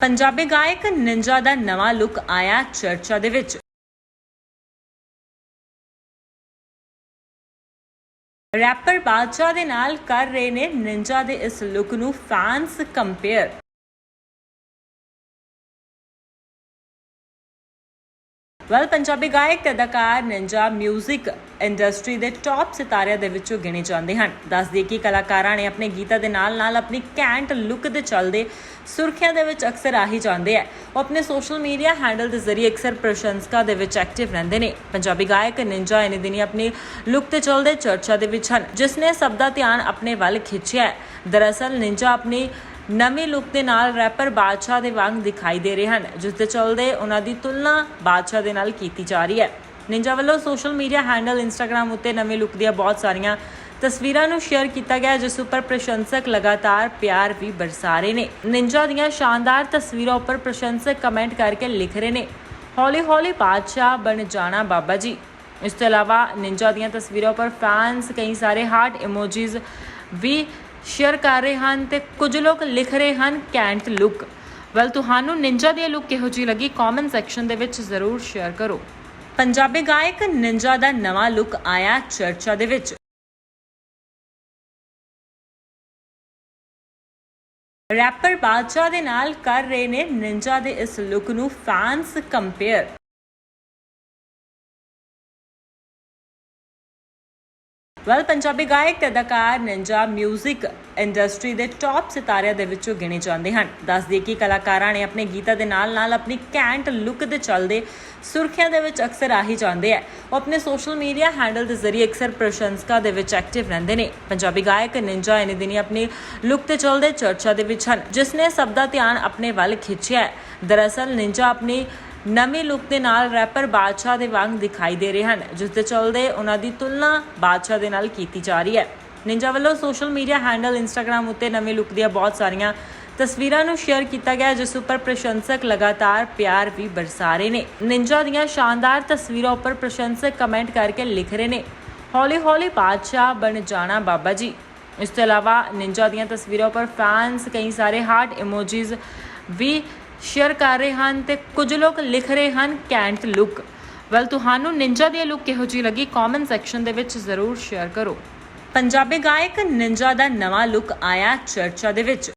ਪੰਜਾਬੀ ਗਾਇਕ ਨਿੰਜਾ ਦਾ ਨਵਾਂ ਲੁੱਕ ਆਇਆ ਚਰਚਾ ਦੇ ਵਿੱਚ। ਰੈਪਰ ਬਾਦਸ਼ਾਹ ਦੇ ਨਾਲ ਕਰ ਰਹੇ ਨੇ ਨਿੰਜਾ ਦੇ ਇਸ ਲੁੱਕ ਨੂੰ ਫੈਨਸ ਕੰਪੇਅਰ ਵੈਲ ਪੰਜਾਬੀ ਗਾਇਕ ਤੇ ਅਦਾਕਾਰ ਨਿੰਜਾ 뮤직 ਇੰਡਸਟਰੀ ਦੇ ਟੌਪ ਸਿਤਾਰਿਆਂ ਦੇ ਵਿੱਚੋਂ ਗਿਣੇ ਜਾਂਦੇ ਹਨ। ਦੱਸ ਦਈਏ ਕਿ ਕਲਾਕਾਰਾਂ ਨੇ ਆਪਣੇ ਗੀਤਾਂ ਦੇ ਨਾਲ-ਨਾਲ ਆਪਣੀ ਕੈਂਟ ਲੁੱਕ ਦੇ ਚੱਲਦੇ ਸੁਰਖੀਆਂ ਦੇ ਵਿੱਚ ਅਕਸਰ ਆਹੀ ਜਾਂਦੇ ਆ। ਉਹ ਆਪਣੇ ਸੋਸ਼ਲ ਮੀਡੀਆ ਹੈਂਡਲ ਦੇ ਜ਼ਰੀਏ ਅਕਸਰ ਪ੍ਰਸ਼ੰਸਕਾਂ ਦੇ ਵਿੱਚ ਐਕਟਿਵ ਰਹਿੰਦੇ ਨੇ। ਪੰਜਾਬੀ ਗਾਇਕ ਨਿੰਜਾ ਇਨੇ ਦਿਨੀ ਆਪਣੀ ਲੁੱਕ ਤੇ ਚੱਲਦੇ ਚਰਚਾ ਦੇ ਵਿੱਚ ਹਨ, ਜਿਸ ਨੇ ਸਭ ਦਾ ਧਿਆਨ ਆਪਣੇ ਵੱਲ ਖਿੱਚਿਆ ਦਰਅਸਲ, ਨਿੰਜਾ ਆਪਣੀ ਨਵੀਂ ਲੁੱਕ ਦੇ ਨਾਲ ਰੈਪਰ ਬਾਦਸ਼ਾਹ ਦੇ ਵਾਂਗ ਦਿਖਾਈ ਦੇ ਰਹੇ ਹਨ, ਜਿਸ ਦੇ ਚਲਦੇ ਉਹਨਾਂ ਦੀ ਤੁਲਨਾ ਬਾਦਸ਼ਾਹ ਦੇ ਨਾਲ ਕੀਤੀ ਜਾ ਰਹੀ ਹੈ। ਨਿੰਜਾ ਵੱਲੋਂ ਸੋਸ਼ਲ ਮੀਡੀਆ ਹੈਂਡਲ ਇੰਸਟਾਗ੍ਰam ਉੱਤੇ ਨਵੀਂ ਲੁੱਕ ਦੀਆਂ ਬਹੁਤ ਸਾਰੀਆਂ ਤਸਵੀਰਾਂ ਨੂੰ ਸ਼ੇਅਰ ਕੀਤਾ ਗਿਆ, ਜਿਸ ਉੱਪਰ ਪ੍ਰਸ਼ੰਸਕ ਲਗਾਤਾਰ ਪਿਆਰ ਵੀ ਬਰਸਾ ਰਹੇ ਨੇ। ਨਿੰਜਾ ਦੀਆਂ ਸ਼ਾਨਦਾਰ ਤਸਵੀਰਾਂ ਉੱਪਰ ਪ੍ਰਸ਼ੰਸਕ ਕਮੈਂਟ ਕਰਕੇ ਲਿਖ ਰਹੇ ਨੇ, ਹੌਲੀ ਹੌਲੀ ਬਾਦਸ਼ਾਹ ਬਣ ਜਾਣਾ ਬਾਬਾ ਜੀ। ਇਸ ਤੋਂ ਇਲਾਵਾ ਨਿੰਜਾ ਦੀਆਂ ਤਸਵੀਰਾਂ ਉੱਪਰ ਫੈਨਸ ਕਈ ਸਾਰੇ ਹਾਰਟ ਇਮੋਜੀਜ਼ ਵੀ ਸ਼ੇਅਰ ਕਰ ਰਹੇ ਹਨ ਤੇ ਕੁਝ ਲੋਕ ਲਿਖ ਰਹੇ ਹਨ ਕੈਂਟ ਲੁੱਕ ਵੈਲ ਤੁਹਾਨੂੰ ਨਿੰਜਾ ਦੀ ਲੁੱਕ ਕਿਹੋ ਜਿਹੀ ਲੱਗੀ? ਕਮੈਂਟ ਸੈਕਸ਼ਨ ਦੇ ਵਿੱਚ ਜ਼ਰੂਰ ਸ਼ੇਅਰ ਕਰੋ। ਪੰਜਾਬੀ ਗਾਇਕ ਨਿੰਜਾ ਦਾ ਨਵਾਂ ਲੁੱਕ ਆਇਆ ਚਰਚਾ ਦੇ ਵਿੱਚ। ਰੈਪਰ ਬਾਦਸ਼ਾਹ ਦੇ ਨਾਲ ਕਰ ਰਹੇ ਨੇ ਨਿੰਜਾ ਦੇ ਇਸ ਲੁੱਕ ਨੂੰ ਫੈਨਸ ਕੰਪੇਅਰ ਵੈਲ ਪੰਜਾਬੀ ਗਾਇਕ ਤੇ ਅਦਾਕਾਰ ਨਿੰਜਾ 뮤직 ਇੰਡਸਟਰੀ ਦੇ ਟੌਪ ਸਿਤਾਰਿਆਂ ਦੇ ਵਿੱਚੋਂ ਗਿਣੇ ਜਾਂਦੇ ਹਨ। ਦੱਸ ਕਿ ਕਲਾਕਾਰਾਂ ਨੇ ਆਪਣੇ ਗੀਤਾਂ ਦੇ ਨਾਲ-ਨਾਲ ਆਪਣੀ ਕੈਂਟ ਲੁੱਕ ਦੇ ਚੱਲਦੇ ਸੁਰਖੀਆਂ ਦੇ ਵਿੱਚ ਅਕਸਰ ਆਹੀ ਜਾਂਦੇ ਆ। ਉਹ ਆਪਣੇ ਸੋਸ਼ਲ ਮੀਡੀਆ ਹੈਂਡਲ ਦੇ ਜ਼ਰੀਏ ਅਕਸਰ ਪ੍ਰਸ਼ੰਸਕਾਂ ਦੇ ਵਿੱਚ ਐਕਟਿਵ ਰਹਿੰਦੇ ਨੇ। ਪੰਜਾਬੀ ਗਾਇਕ ਨਿੰਜਾ ਇਹਨੇ ਦਿਨੀ ਆਪਣੀ ਲੁੱਕ ਤੇ ਚੱਲਦੇ ਚਰਚਾ ਦੇ ਵਿੱਚ ਹਨ, ਜਿਸ ਨੇ ਸਭ ਦਾ ਧਿਆਨ ਆਪਣੇ ਵੱਲ ਖਿੱਚਿਆ ਦਰਅਸਲ, ਨਿੰਜਾ ਆਪਣੀ ਨਵੀਂ ਲੁੱਕ ਦੇ ਨਾਲ ਰੈਪਰ ਬਾਦਸ਼ਾਹ ਦੇ ਵਾਂਗ ਦਿਖਾਈ ਦੇ ਰਹੇ ਹਨ, ਜਿਸ ਦੇ ਚਲਦੇ ਉਹਨਾਂ ਦੀ ਤੁਲਨਾ ਬਾਦਸ਼ਾਹ ਦੇ ਨਾਲ ਕੀਤੀ ਜਾ ਰਹੀ ਹੈ। ਨਿੰਜਾ ਵੱਲੋਂ ਸੋਸ਼ਲ ਮੀਡੀਆ ਹੈਂਡਲ ਇੰਸਟਾਗ੍ਰam ਉੱਤੇ ਨਵੀਂ ਲੁੱਕ ਦੀਆਂ ਬਹੁਤ ਸਾਰੀਆਂ ਤਸਵੀਰਾਂ ਨੂੰ ਸ਼ੇਅਰ ਕੀਤਾ ਗਿਆ, ਜਿਸ ਉੱਪਰ ਪ੍ਰਸ਼ੰਸਕ ਲਗਾਤਾਰ ਪਿਆਰ ਵੀ ਬਰਸਾ ਰਹੇ ਨੇ। ਨਿੰਜਾ ਦੀਆਂ ਸ਼ਾਨਦਾਰ ਤਸਵੀਰਾਂ ਉੱਪਰ ਪ੍ਰਸ਼ੰਸਕ ਕਮੈਂਟ ਕਰਕੇ ਲਿਖ ਰਹੇ ਨੇ, ਹੌਲੀ ਹੌਲੀ ਬਾਦਸ਼ਾਹ ਬਣ ਜਾਣਾ ਬਾਬਾ ਜੀ। ਇਸ ਤੋਂ ਇਲਾਵਾ ਨਿੰਜਾ ਦੀਆਂ ਤਸਵੀਰਾਂ ਉੱਪਰ ਫੈਨਸ ਕਈ ਸਾਰੇ ਹਾਰਟ ਇਮੋਜੀਜ਼ ਵੀ ਸ਼ੇਅਰ ਕਰ ਰਹੇ ਹਨ ਤੇ ਕੁਝ ਲੋਕ ਲਿਖ ਰਹੇ ਹਨ ਕੈਂਟ ਲੁੱਕ ਵੈਲ ਤੁਹਾਨੂੰ ਨਿੰਜਾ ਦੀ ਲੁੱਕ ਕਿਹੋ ਜਿਹੀ ਲੱਗੀ? ਕਮੈਂਟ ਸੈਕਸ਼ਨ ਦੇ ਵਿੱਚ ਜ਼ਰੂਰ ਸ਼ੇਅਰ ਕਰੋ। ਪੰਜਾਬੀ ਗਾਇਕ ਨਿੰਜਾ ਦਾ ਨਵਾਂ ਲੁੱਕ ਆਇਆ ਚਰਚਾ ਦੇ ਵਿੱਚ।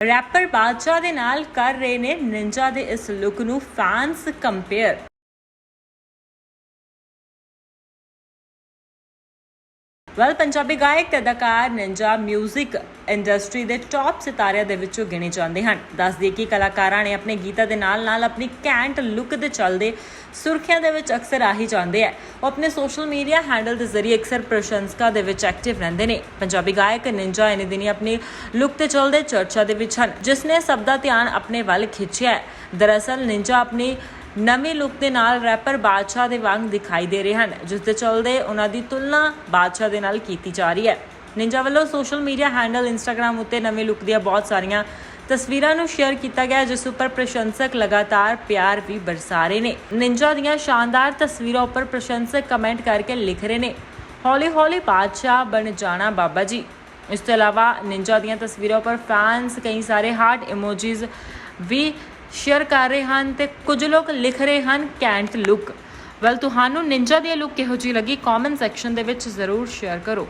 ਰੈਪਰ ਬਾਦਸ਼ਾਹ ਦੇ ਨਾਲ ਕਰ ਰਹੇ ਨੇ ਨਿੰਜਾ ਦੇ ਇਸ ਲੁੱਕ ਨੂੰ ਫੈਨਸ ਕੰਪੇਅਰ ਵੈਲ ਪੰਜਾਬੀ ਗਾਇਕ ਤੇ ਅਦਾਕਾਰ ਨਿੰਜਾ 뮤직 ਇੰਡਸਟਰੀ ਦੇ ਟੌਪ ਸਿਤਾਰਿਆਂ ਦੇ ਵਿੱਚੋਂ ਗਿਣੇ ਜਾਂਦੇ ਹਨ। ਦੱਸ ਕਿ ਕਲਾਕਾਰਾਂ ਨੇ ਆਪਣੇ ਗੀਤਾਂ ਦੇ ਨਾਲ-ਨਾਲ ਆਪਣੀ ਕੈਂਟ ਲੁੱਕ ਦੇ ਚੱਲਦੇ ਸੁਰਖੀਆਂ ਦੇ ਵਿੱਚ ਅਕਸਰ ਆਹੀ ਜਾਂਦੇ ਆ। ਉਹ ਆਪਣੇ ਸੋਸ਼ਲ ਮੀਡੀਆ ਹੈਂਡਲ ਦੇ ਜ਼ਰੀਏ ਅਕਸਰ ਪ੍ਰਸ਼ੰਸਕਾਂ ਦੇ ਵਿੱਚ ਐਕਟਿਵ ਰਹਿੰਦੇ ਨੇ। ਪੰਜਾਬੀ ਗਾਇਕ ਨਿੰਜਾ ਇਹਨੇ ਦਿਨੀ ਆਪਣੀ ਲੁੱਕ ਤੇ ਚੱਲਦੇ ਚਰਚਾ ਦੇ ਵਿੱਚ ਹਨ, ਜਿਸ ਨੇ ਸਭ ਦਾ ਧਿਆਨ ਆਪਣੇ ਵੱਲ ਖਿੱਚਿਆ ਹੈ। ਦਰਅਸਲ, ਨਿੰਜਾ ਆਪਣੀ ਨਵੀਂ ਲੁੱਕ ਦੇ ਨਾਲ ਰੈਪਰ ਬਾਦਸ਼ਾਹ ਦੇ ਵਾਂਗ ਦਿਖਾਈ ਦੇ ਰਹੇ ਹਨ, ਜਿਸ ਦੇ ਚਲਦੇ ਉਹਨਾਂ ਦੀ ਤੁਲਨਾ ਬਾਦਸ਼ਾਹ ਦੇ ਨਾਲ ਕੀਤੀ ਜਾ ਰਹੀ ਹੈ। ਨਿੰਜਾ ਵੱਲੋਂ ਸੋਸ਼ਲ ਮੀਡੀਆ ਹੈਂਡਲ ਇੰਸਟਾਗ੍ਰam ਉੱਤੇ ਨਵੇਂ ਲੁੱਕ ਦੀਆਂ ਬਹੁਤ ਸਾਰੀਆਂ ਤਸਵੀਰਾਂ ਨੂੰ ਸ਼ੇਅਰ ਕੀਤਾ ਗਿਆ, ਜਿਸ ਉੱਪਰ ਪ੍ਰਸ਼ੰਸਕ ਲਗਾਤਾਰ ਪਿਆਰ ਵੀ ਬਰਸਾ ਰਹੇ ਨੇ। ਨਿੰਜਾ ਦੀਆਂ ਸ਼ਾਨਦਾਰ ਤਸਵੀਰਾਂ ਉੱਪਰ ਪ੍ਰਸ਼ੰਸਕ ਕਮੈਂਟ ਕਰਕੇ ਲਿਖ ਰਹੇ ਨੇ, ਹੌਲੀ ਹੌਲੀ ਬਾਦਸ਼ਾਹ ਬਣ ਜਾਣਾ ਬਾਬਾ ਜੀ। ਇਸ ਤੋਂ ਇਲਾਵਾ ਨਿੰਜਾ ਦੀਆਂ ਤਸਵੀਰਾਂ ਉੱਪਰ ਫੈਨਸ ਕਈ ਸਾਰੇ ਹਾਰਟ ਇਮੋਜੀਜ਼ ਵੀ ਸ਼ੇਅਰ ਕਰ ਰਹੇ ਹਨ ਤੇ ਕੁਝ ਲੋਕ ਲਿਖ ਰਹੇ ਹਨ ਕੈਂਟ ਲੁੱਕ ਵੈਲ ਤੁਹਾਨੂੰ ਨਿੰਜਾ ਦੀ ਲੁੱਕ ਕਿਹੋ ਜਿਹੀ ਲੱਗੀ? ਕਮੈਂਟ ਸੈਕਸ਼ਨ ਦੇ ਵਿੱਚ ਜ਼ਰੂਰ ਸ਼ੇਅਰ ਕਰੋ।